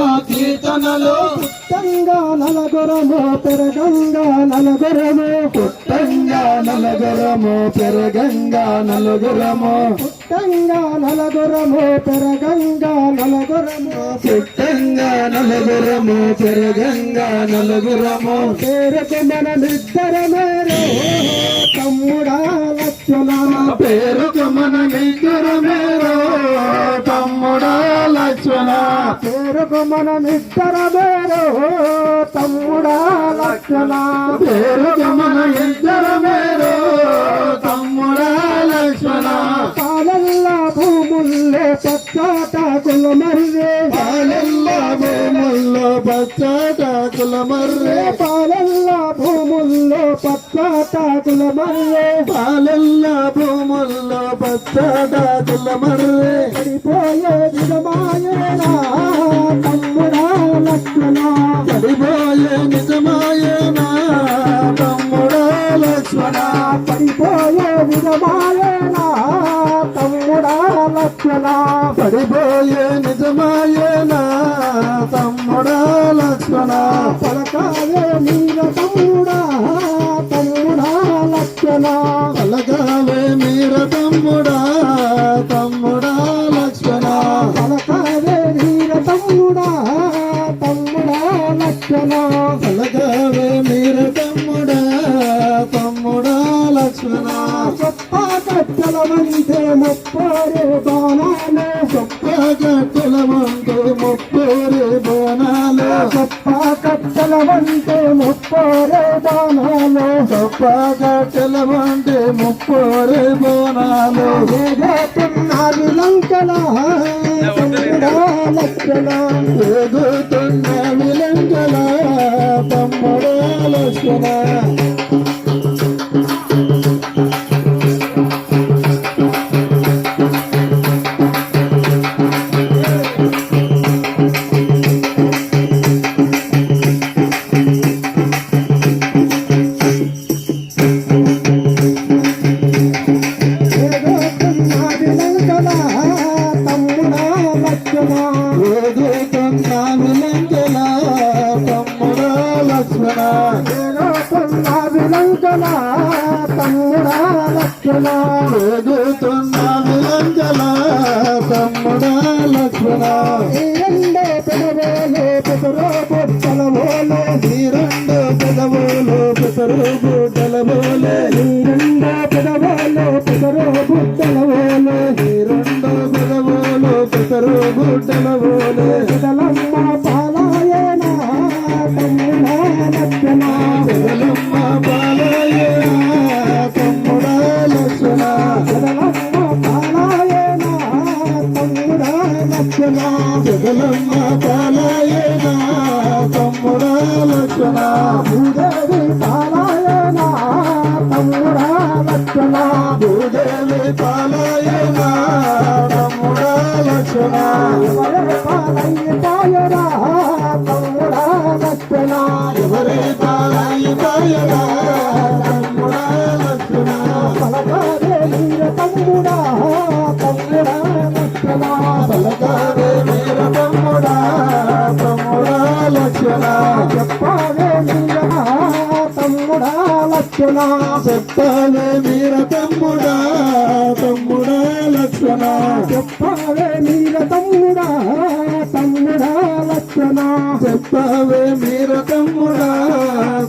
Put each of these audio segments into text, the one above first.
కీర్తనలు. పుట్టంగా నలగొరము పెరగంగా నలగొరము. పుట్టంగా నలుగురము పెరగంగా నలుగురము. పుట్టంగా నలగొరము పెరగంగా నలగొరము పుట్టంగా నలుగురము పెరగంగా నలుగురము పేరుకు మనమిద్దరమేరో తమ్ముడా లక్షణ పేరుకు మనమిద్దరమేరో తమ్ముడా లక్ష్మణ. పేరుకు మనమిద్దరమేరో తమ్ముడా లక్షణ పేరుకు పచ్చాట కులమర్రే పాలెల్ల భూముల్లో పచ్చట కులమర్రే పాలల్లా భూముల్లో పచ్చాట కులమర్రే పాలెల్ల భూముల్లో పచ్చట కులమర్రే పడిపోయే విధమాయేనా తమ్ముడా లక్షణ పడిపోయే నిజమాయేనా తమ్ముడా లక్ష్మణ. పడిపోయే విధమాయేనా తమ్ముడా లక్షణ పడిపోయే నిజమాయేనా తమ్ముడా లక్ష్మణ. పలకాయే నీల తమ్ముడా తమ్ముడా లక్ష్మణ. పలకాలే మీర తమ్ముడా తమ్ముడా లక్ష్మణ. పలకాలే నీల తమ్ముడా తమ్ముడా లక్ష్మణ. పలకాలే మీర తమ్ముడా తమ్ముడా లక్ష్మణ. గొప్ప కట్టల వంటే ముప్పారే బాణాలు గొప్ప గట్టుల ముందు బాణాలే బోనాలు గొప్ప కట్టల వంటే ముప్పారే బాణాలు గొప్ప గట్టుల ముందు ముప్పూరి బోనాలు లంకల తమ్ముడా లక్షణ ఎగుతున్న విలంకల తమ్ముడా లక్షణ ఎగుతున్న విలంకల తమ్ముడా లక్ష్మణ. ఎండే పెదవేలు పెదరో పొట్టలవోలు ఈ రెండు పెదవులు పెసరు పెదవేలు ఈ రెండు పెదవులు లక్ష్మణ భూదేవి పాలాయనా తమ్ముడా లక్షణ. భూదేవి పాలయ్య తమ్ముడా లక్ష్మణ ఎవరే పాలయ్య పాయరా లక్ష్మణ చెప్పావే తమ్ముడా లక్షణ చెప్పాలే మీర తమ్ముడా తమ్ముడా లక్ష్మణ చెప్పాలే నీర తమ్ముడా తమ్ముడా లక్షణ. చెప్పావే మీర తమ్ముడా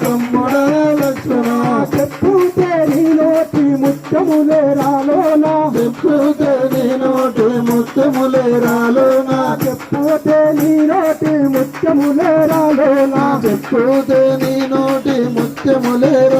తమ్ముడా లక్ష్మణ చెప్పుతే నీలోటి ముత్యములే రాలోనా చెప్పుతే నీ నోటి ముత్తములే రాలోనా చెప్పుతే నీ నోటి ముత్యములేరాలో నా చెప్పుతే నీ నోటి ముత్యములేరా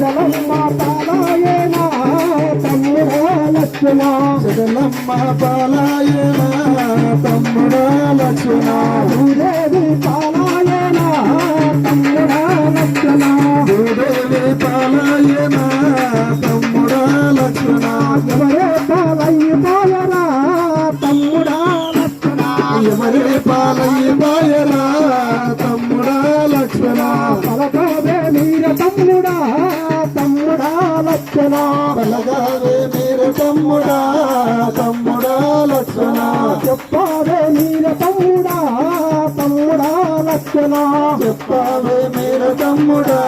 జగలమ్మ పాలాయన తమ్ముడా లక్ష్మణ జగలమ్మ పాలాయన తమ్ముడా లక్ష్మణ. భూదేవి పాలాయన తమ్ముడా లక్ష్మణ భూదేవి పాలాయన. పలగావే మీరు తమ్ముడా. తమ్ముడా లక్ష్మణ చెప్పావే మీర తమ్ముడా తమ్ముడా లక్ష్మణ చెప్పావే మీరు తమ్ముడా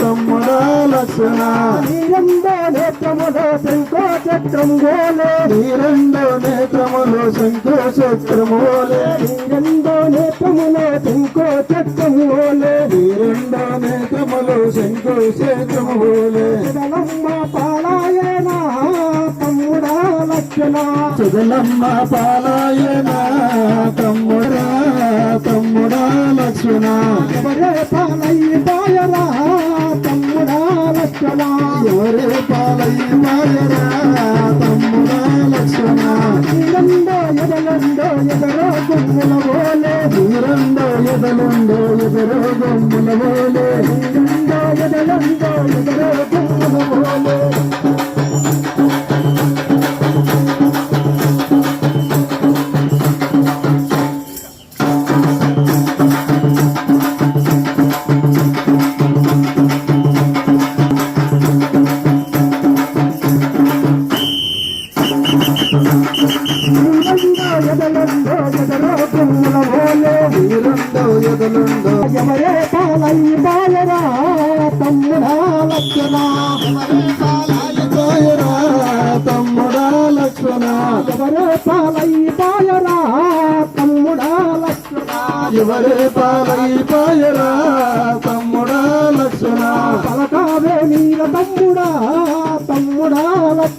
తమ్ముడా లక్ష్మణ నీరందో నేత్రములో శంకో చక్రం గోలే నీరంలో నేత్రములు శంకు చక్రమూలే నీరందో నేత్రములో శంకో చక్రం గోలే నీరంలో నేత్రములు శంకు చక్రమూలే లక్ష్మణ సుగలమ్మ పాలాయన తమ్ముడా తమ్ముడా లక్ష్మణ. ఎవరే పాలయ్య పాయరా తమ్ముడా లక్ష్మణ. ఎవరి పాలయ్య పాయరా తమ్ముడా లక్ష్మణ. నీరందో ఎదలందో ఎదరో గుమ్ముల గోలే దూరంలో ఎదలుండో ఎదురు గొమ్ముల పోలే నీరందో ఎదలందో ఎదరో గుమ్ముల గోలే ఎదలందో ఎదరో గుమ్ముల గోలే ఎవరే పాలయ్య బాలరా తమ్ముడా లక్ష్మణ పాయరా? తమ్ముడా లక్ష్మణ ఎవరే పాలయ్య బాలరా తమ్ముడా లక్షణ ఎవరే పాలయ్య బాలరా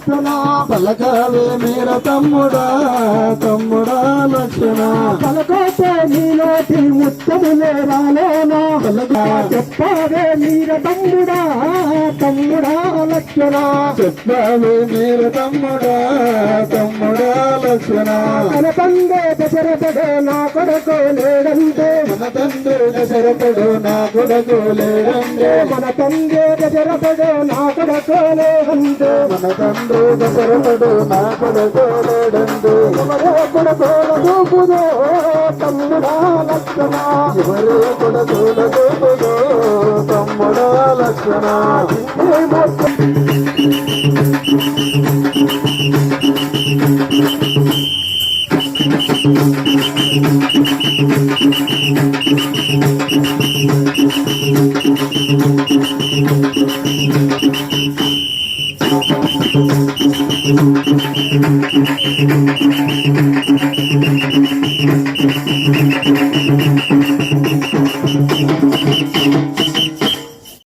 లక్ష్మణ పలకావే మీర తమ్ముడా తమ్ముడా లక్ష్మణ పలకోతే నీలోటి ముత్తములే రాలేనా పలకా. చెప్పావే నీల తమ్ముడా తమ్ముడా లక్ష్మణ చెప్పావే మీర తమ్ముడా తమ్ముడా లక్ష్మణ తన తండ్రి దశరథుడు నా కొడుకు లేడంటే. మన తండ్రి దశరథుడు నా కొడుకు లేడండే మన తండ్రి దశరథుడు నా కొడుకు లేడంటే. మన తండ్రి దశరథుడు నా కొడుకు లేడండే ఎవరో కొడుకుల దూపుదో తమ్ముడా లక్షణ ఎవరి కొడుకుల దూపుడు తమ్ముడా లక్ష్మణ ఆ